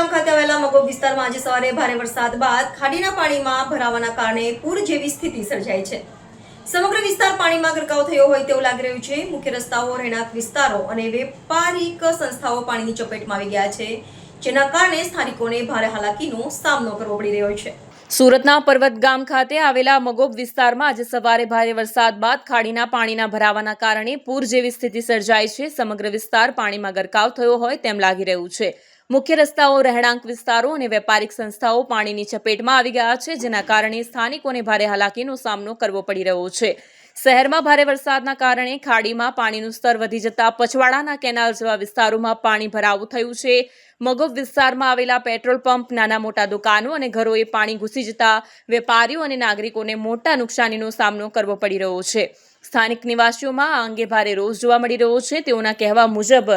ગામ ખાતે આવેલા મગોબ વિસ્તારમાં આજે સવારે ભારે વરસાદ બાદ ખાડીના પાણીમાં ભરાવાના કારણે પૂર જેવી સ્થિતિ સર્જાઈ છે. સમગ્ર વિસ્તાર પાણીમાં ગરકાવ થયો હોય તેવું લાગી રહ્યું છે. મુખ્ય રસ્તાઓ, રહેણાંક વિસ્તારો અને વેપારિક સંસ્થાઓ પાણીની ચપેટમાં આવી ગયા છે, જેના કારણે સ્થાનિકોને ભારે હાલાકીનો સામનો કરવો પડી રહ્યો છે. સુરતના પર્વત ગામ ખાતે આવેલા મગોબ વિસ્તારમાં આજે સવારે ભારે વરસાદ બાદ ખાડીના પાણીના ભરાવાના કારણે પૂર જેવી સ્થિતિ સર્જાઈ છે. સમગ્ર વિસ્તાર પાણીમાં ગરકાવ થયો હોય તેમ લાગી રહ્યું છે. મુખ્ય રસ્તાઓ, રહેણાંક વિસ્તારો અને વેપારિક સંસ્થાઓ પાણીની ચપેટમાં આવી ગયા છે, જેના કારણે સ્થાનિકોને ભારે હાલાકીનો સામનો કરવો પડી રહ્યો છે. શહેરમાં ભારે વરસાદના કારણે ખાડીમાં પાણીનું સ્તર વધી જતા પછવાડાના કેનાલ જેવા વિસ્તારોમાં પાણી ભરાવું થયું છે. મગોબ વિસ્તારમાં આવેલા પેટ્રોલ પંપ, નાના મોટા દુકાનો અને ઘરોએ પાણી ઘૂસી જતા વેપારીઓ અને નાગરિકોને મોટા નુકસાનીનો સામનો કરવો પડી રહ્યો છે. સ્થાનિક નિવાસીઓમાં આ અંગે ભારે રોષ જોવા મળી રહ્યો છે. તેઓના કહેવા મુજબ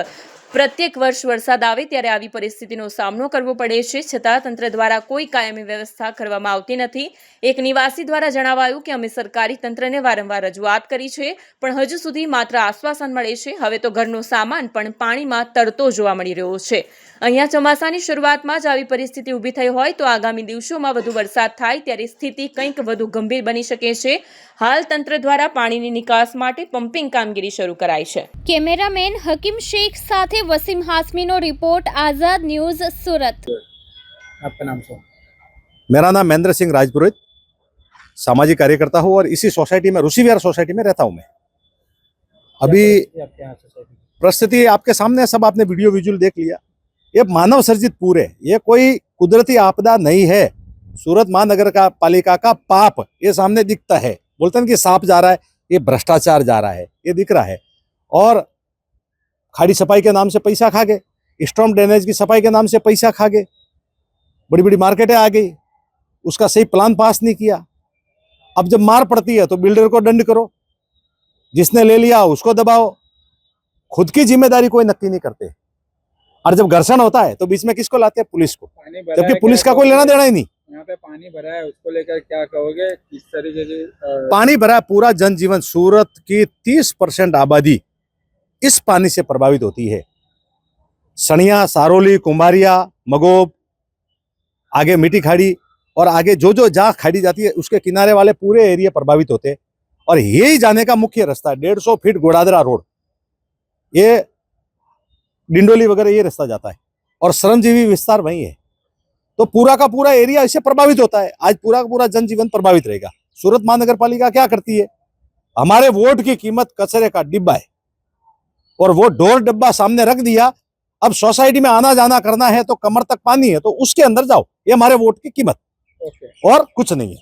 પ્રત્યેક વર્ષ વરસાદ આવે ત્યારે આવી પરિસ્થિતિનો સામનો કરવો પડે છે. છતાં તંત્ર દ્વારા કોઈ કાયમી વ્યવસ્થા કરવામાં આવતી નથી. એક નિવાસી દ્વારા જણાવાયું કે અમે સરકારી તંત્રને વારંવાર રજૂઆત કરી છે, પણ હજુ સુધી માત્ર આશ્વાસન મળે છે. હવે તો ઘરનો સામાન પણ પાણીમાં તરતો જોવા મળી રહ્યો છે. અહીંયા ચોમાસાની શરૂઆતમાં જ આવી પરિસ્થિતિ ઊભી થઈ હોય તો આગામી દિવસોમાં વધુ વરસાદ થાય ત્યારે સ્થિતિ કંઈક વધુ ગંભીર બની શકે છે. હાલ તંત્ર દ્વારા પાણીની નિકાસ માટે પમ્પિંગ કામગીરી શરૂ કરાઈ છે. કેમેરામેન હકીમ શેખ સાથે વસીમ હાસમીનો રિપોર્ટ આઝાદ ન્યૂઝ સુરત आपका नाम सो मेरा नाम महेंद्र सिंह राजपुरोहित सामाजिक कार्यकर्ता हूँ और इसी सोसाइटी में ऋषि विहार सोसाइटी में रहता हूँ मैं अभी आपके यहाँ सोसाइटी परिस्थिति आपके सामने है, सब आपने वीडियो विजुअल देख लिया ये मानव सर्जित पूर है ये कोई कुदरती आपदा नहीं है सूरत महानगर का पालिका का पाप ये सामने दिखता है बोलते हैं कि सांप जा रहा है ये भ्रष्टाचार जा रहा है ये दिख रहा है और खाड़ी सफ़ाई के नाम से पैसा खा गए स्ट्रॉम ड्रेनेज की सफ़ाई के नाम से पैसा खा गए बड़ी बड़ी मार्केटें आ गई उसका सही प्लान पास नहीं किया। अब जब मार पड़ती है तो बिल्डर को दंड करो जिसने ले लिया उसको दबाओ। खुद की ज़िम्मेदारी कोई नक्की नहीं करते। और जब घर्षण होता है तो बीच में किसको लाते हैं? पुलिस को। जबकि पुलिस का कोई लेना देना ही नहीं। यहाँ पे पानी भरा है उसको लेकर क्या कहोगे? किस तरीके से पानी भरा पूरा जनजीवन सूरत की तीस परसेंट आबादी। इस पानी से प्रभावित होती है। सणिया सारोली कुमारिया मगोब, आगे मिट्टी खाड़ी और आगे जो जो जहाँ खाड़ी जाती है, उसके किनारे वाले पूरे एरिया प्रभावित होते हैं। और यही जाने का मुख्य रास्ता डेढ़ सौ फीट गोडादरा रोड। ये डिंडोली वगैरह ये रास्ता जाता है और श्रमजीवी विस्तार वही है। तो पूरा का पूरा एरिया इससे प्रभावित होता है। आज पूरा का पूरा जनजीवन प्रभावित रहेगा। सूरत महानगर पालिका क्या करती है? हमारे वोट की कीमत कचरे का डिब्बा है। और वो डोर डब्बा सामने रख दिया अब सोसाइटी में आना जाना करना है तो कमर तक पानी है तो उसके अंदर जाओ ये हमारे वोट की कीमत ओके और कुछ नहीं है